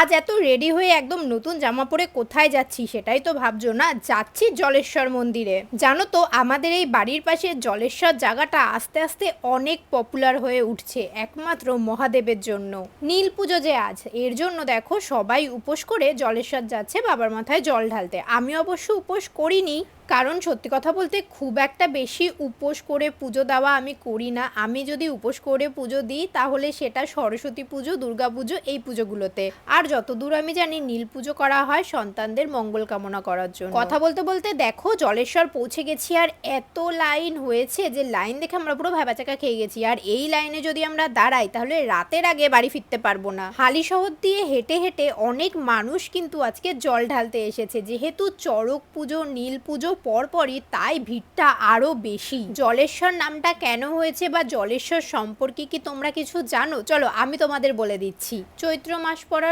আজ এত রেডি হয়ে একদম নতুন জামা পরে কোথায় যাচ্ছি সেটাই তো ভাবছ না? যাচ্ছি জলেশ্বর মন্দিরে। জানো তো, আমাদের এই বাড়ির পাশে জলেশ্বর জায়গাটা আস্তে আস্তে অনেক পপুলার হয়ে উঠছে, একমাত্র মহাদেবের জন্য। নীল পুজো যে আজ, এর জন্য দেখো সবাই উপোস করে জলেশ্বর যাচ্ছে বাবার মাথায় জল ঢালতে। আমি অবশ্য উপোস করিনি কারণ সত্যি কথা বলতে খুব একটা বেশি উপোস করে পুজো দেওয়া আমি করি না। আমি যদি উপোস করে পুজো দিই, তাহলে সেটা সরস্বতী পুজো, দুর্গা পুজো, এই পুজোগুলোতে। আর যতদূর আমি জানি, নীল পুজো করা হয় সন্তানদের মঙ্গল কামনা করার জন্য। কথা বলতে বলতে দেখো, জলেশ্বর পৌঁছে গেছি আর এত লাইন হয়েছে যে লাইন দেখে আমরা পুরো ভেবাচাকা খেয়ে গেছি। আর এই লাইনে যদি আমরা দাঁড়াই, তাহলে রাতের আগে বাড়ি ফিরতে পারব না। হালি শহর দিয়ে হেঁটে হেঁটে অনেক মানুষ কিন্তু আজকে জল ঢালতে এসেছে। যেহেতু চড়ক পুজো, নীল পুজো পরপরই তাই ভিড়টা আরও বেশি। জলেশ্বর নামটা কেন হয়েছে বা জলেশ্বর সম্পর্কে কি তোমরা কিছু জানো? চলো আমি তোমাদের বলে দিচ্ছি। চৈত্র মাস পড়ার